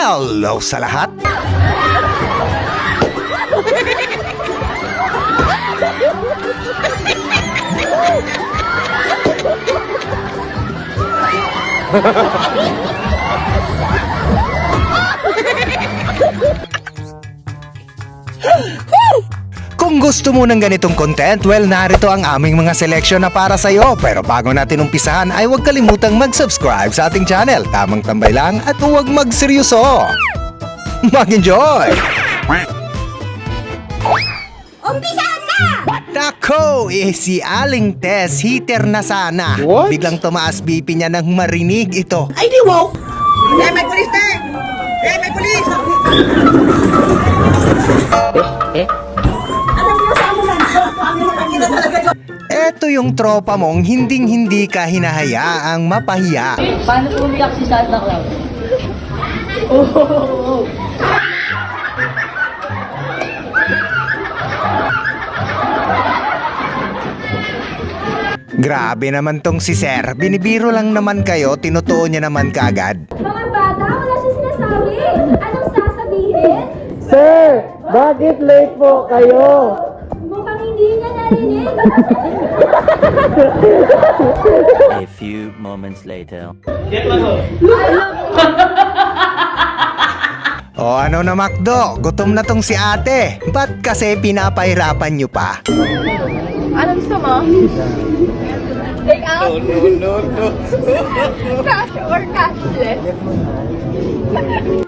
Hello sa lahat! Kung gusto mo ng ganitong content, well, narito ang aming mga selection na para sa'yo. Pero bago natin umpisahan ay huwag kalimutang mag-subscribe sa ating channel. Tamang tambay lang at huwag magseryoso. Mag-enjoy! Umpisahan na! Nako, eh si Aling Tess, heater na sana. What? Biglang tumaas BP niya nang marinig ito. Ay, di wow! Eh, may pulis na! Eh, may pulis! Alam yung tropa mong hinding-hindi ka hinahayaang mapahiya. Paano umiyak si Santa Claus? Grabe naman tong si Sir. Binibiro lang naman kayo, tinutuo niya naman kaagad. Mga bata, wala siya sinasabi. Anong sasabihin? Sir, bakit late po kayo? Mukhang hindi niya narinig. A few moments later. O ano na Macdo, gutom na tong si ate. Ba't kasi pinapahirapan niyo pa? Gusto mo? Take out? No, no, no, Cash or cashless?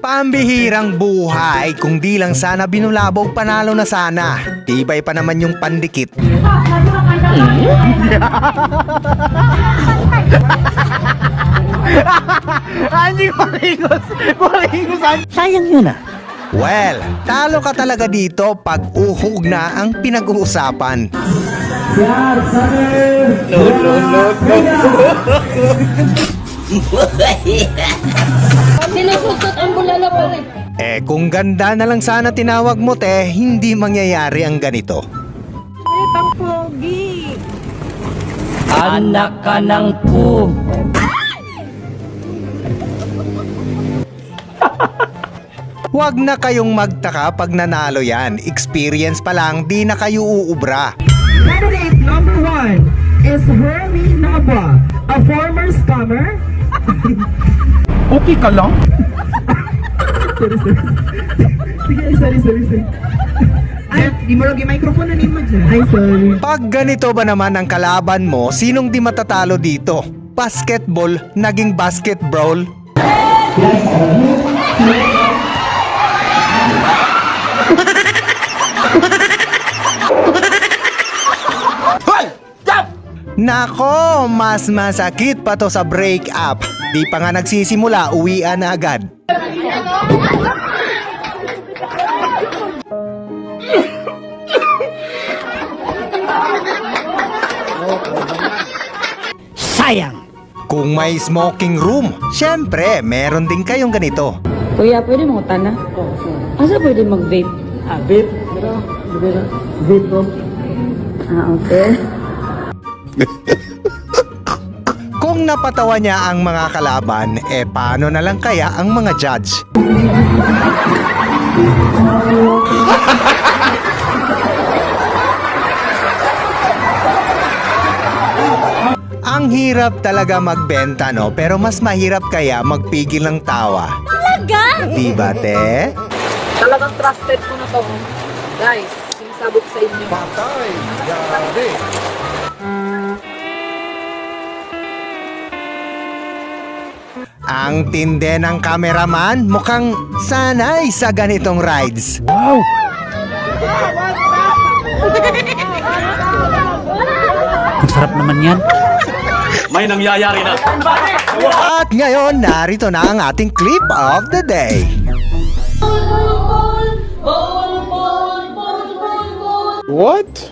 Pambihirang buhay, kung di lang sana binulabog panalo na sana. Tibay pa naman yung pandikit. Anjing maligos! Maligos! Sayang yun ah. Well, talo ka talaga dito pag uhog na ang pinag-uusapan. Sinusutot ang bulala pa rin. Eh kung ganda na lang sana tinawag mo te, hindi mangyayari ang ganito. Anak ka ng pu. Huwag na kayong magtaka pag nanalo yan. Experience pa lang, di na kayo uubra. Number one is Hermie Nava, a former scammer. Okay ka lang? sorry, sorry. Sige, sorry, sorry, sorry. Ay, di mo lagi microphone na mo dyan. Ay, sorry. Pag ganito ba naman ang kalaban mo, sinong di matatalo dito? Basketball, naging basketball? Nako, mas masakit pa to sa break up. Di pa nga nagsisimula, uwian na agad. Sayang. Kung may smoking room, syempre, meron din kayong ganito. Kuya, pwede mo utana? Asa pwede mag-vape? Ah, vape. Pero, pero, vape ko. Ah, okay. Kung napatawa niya ang mga kalaban, eh paano na lang kaya ang mga judge? Ang hirap talaga magbenta no, pero mas mahirap kaya magpigil ng tawa. Talaga? Di ba, te? Talagang trusted ko na to. Guys, sinasabot sa inyo. Ang tinde ng cameraman mukhang sanay sa ganitong rides. Ang sarap naman yan. At ngayon, narito na ang ating clip of the day. What?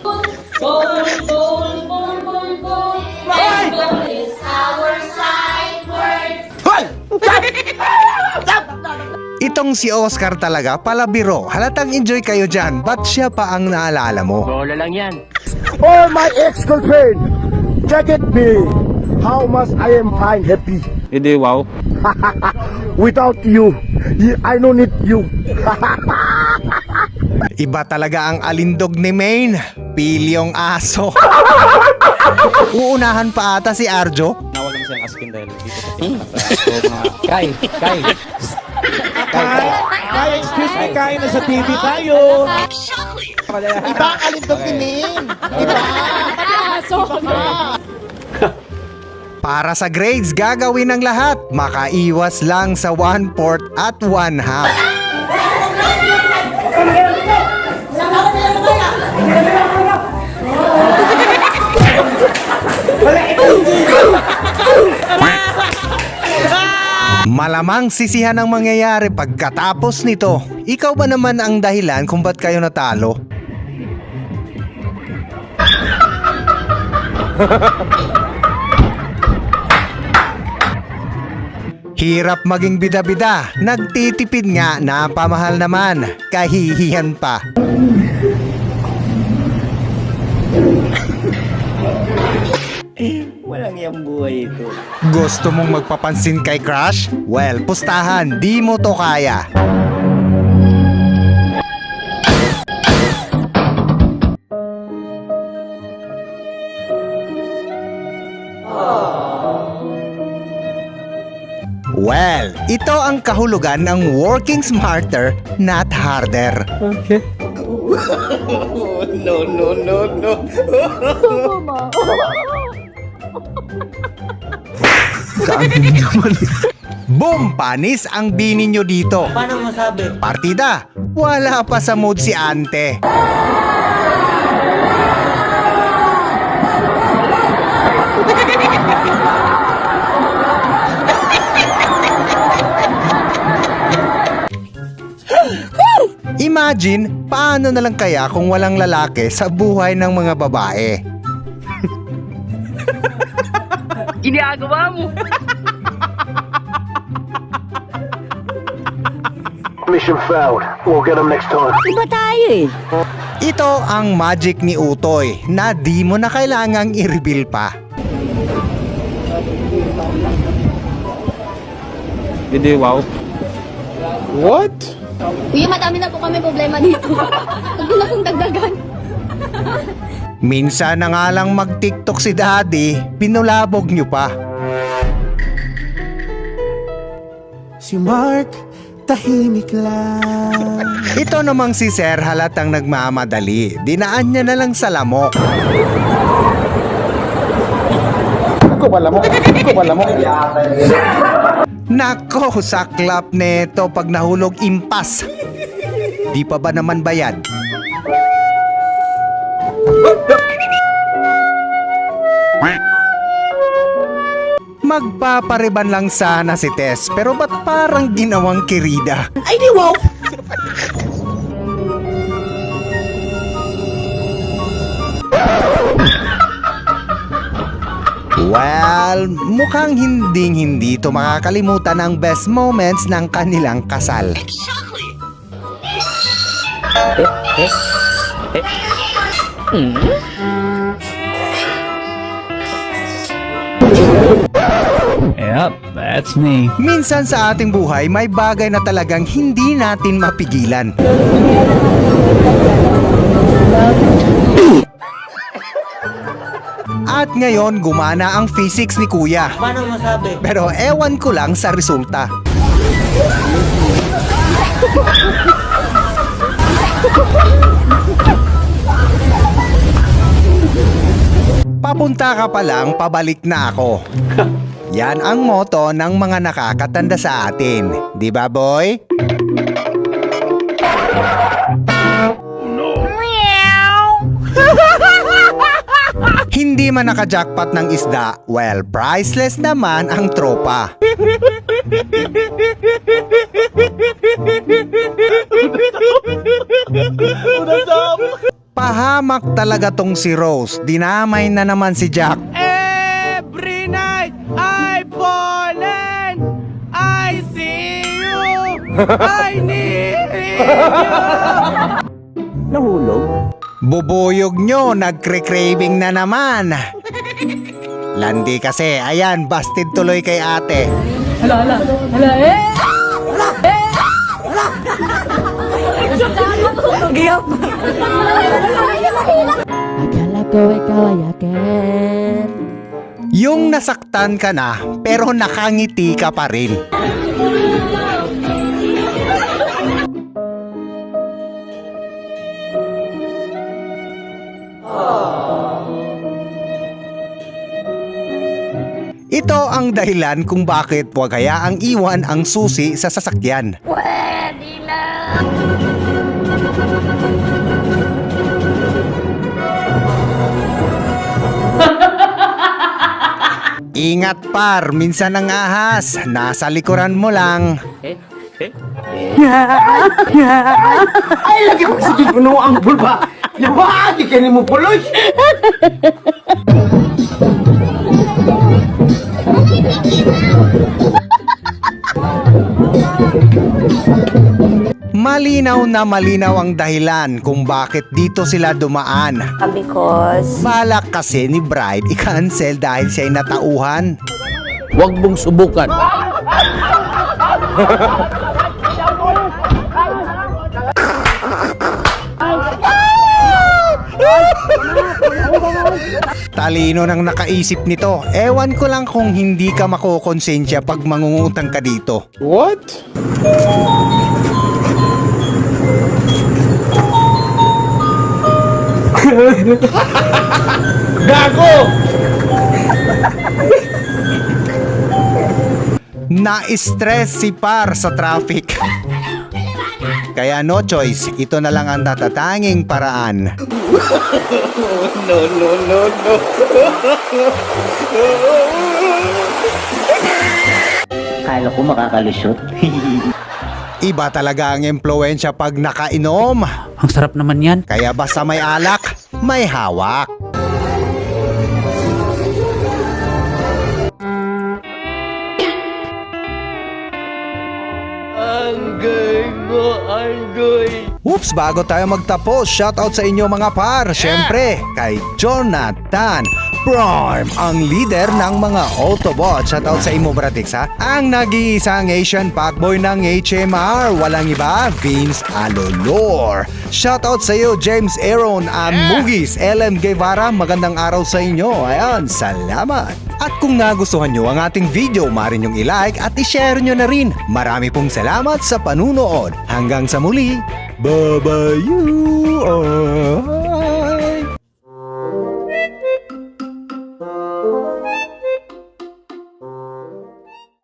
Itong si Oscar talaga, palabiro. Halatang enjoy kayo dyan. Ba't siya pa ang naalala mo? Oh, my ex-girlfriend! Check it me! How much I am fine happy. Hindi, wow. Without you, I don't need you. Iba talaga ang alindog ni Maine. Pilyong aso. Uunahan pa ata si Arjo. Askin dahil dito sa pinaka so, mga Kai, Kai. Kaya excuse me, kain na sa TV tayo. Iba ang alindog ni Min. Iba. Para sa grades, gagawin ng lahat. Makaiwas lang sa 1-4 at 1 half. Malamang sisihan ang mangyayari pagkatapos nito. Ikaw ba naman ang dahilan kung ba't kayo natalo? Hirap maging bida-bida. Nagtitipid nga na pamahal naman. Kahihiyan pa. Walang yung buhay ito. Gusto mong magpapansin kay crush? Well, pustahan, di mo to kaya. Well, ito ang kahulugan ng working smarter, not harder. Boom! Panis ang bini nyo dito. Paano masabi? Partida, wala pa sa mood si ante. Imagine, paano na lang kaya kung walang lalaki sa buhay ng mga babae? Mission failed. We'll get them next time. Iba tayo eh. Ito ang magic ni Utoy na di mo na kailangang i-reveal pa. Hindi, wow. What? Kuya, madami na po kami problema dito. Huwag na pong dagdagan. Minsan na nga lang mag-tiktok si daddy, pinulabog nyo pa. Si Mark, tahimik lang. Ito namang si Sir halatang nagmamadali. Dinaan niya na lang sa lamok. Ako pala mo. Ako pala mo. Nako, saklap neto pag nahulog impas. Di pa ba naman bayad? Magpapariban lang sana si Tess pero ba't parang ginawang kirida? Ay, di wow! Well, mukhang hinding hindi to makakalimutan ang best moments ng kanilang kasal. Yep, that's me. Minsan sa ating buhay may bagay na talagang hindi natin mapigilan. At ngayon gumana ang physics ni kuya. Paano masabi? Pero ewan ko lang sa resulta. Papunta ka pa lang, pabalik na ako. Yan ang moto ng mga nakakatanda sa atin. Di ba, boy? Hindi man naka-jackpot ng isda, well, priceless naman ang tropa. Pahamak talaga tong si Rose. Dinamay na naman si Jack. Every I need you. Nahulog? Bubuyog nyo, nagkre-craving na naman. Landi kasi, ayan, busted tuloy kay ate. Hala, hala. Hala, eh! Akala ko ikaw ay akin. Yung nasaktan ka na pero nakangiti ka pa rin. Ito ang dahilan kung bakit huwag hayaang iwan ang susi sa sasakyan. Pwede na. Ingat par, minsan ang ahas, nasa likuran mo lang. Ay, lagi ko sige puno ang bulba. Yawa, di ka ni mo puloy. Malinaw na malinaw ang dahilan kung bakit dito sila dumaan. Because... Balak kasi ni Bride i-cancel dahil siya'y natauhan. Huwag mong subukan. Talino nang nakaisip nito. Ewan ko lang kung hindi ka makokonsensya pag mangungutang ka dito. What? Gago! Na-stress si Par sa traffic. Kaya no choice, ito na lang ang natatanging paraan. Kala ko makakalusot. Iba talaga ang impluensya pag nakainom. Ang sarap naman yan. Kaya basta may alak, may hawak. Oops, bago tayo magtapos, shoutout sa inyo mga par. Siyempre, kay Jonathan Prime, ang leader ng mga Autobot. Shoutout sa imo, Bratix, ha? Ang nag-iisang Asian Packboy ng HMR. Walang iba, Vince Alolor. Shoutout sa iyo, James Aaron Amugis, LM Guevara. Magandang araw sa inyo. Ayan, salamat. At kung nagustuhan nyo ang ating video, maaari nyong i-like at i-share nyo na rin. Marami pong salamat sa panunood. Hanggang sa muli, Bye bye you are.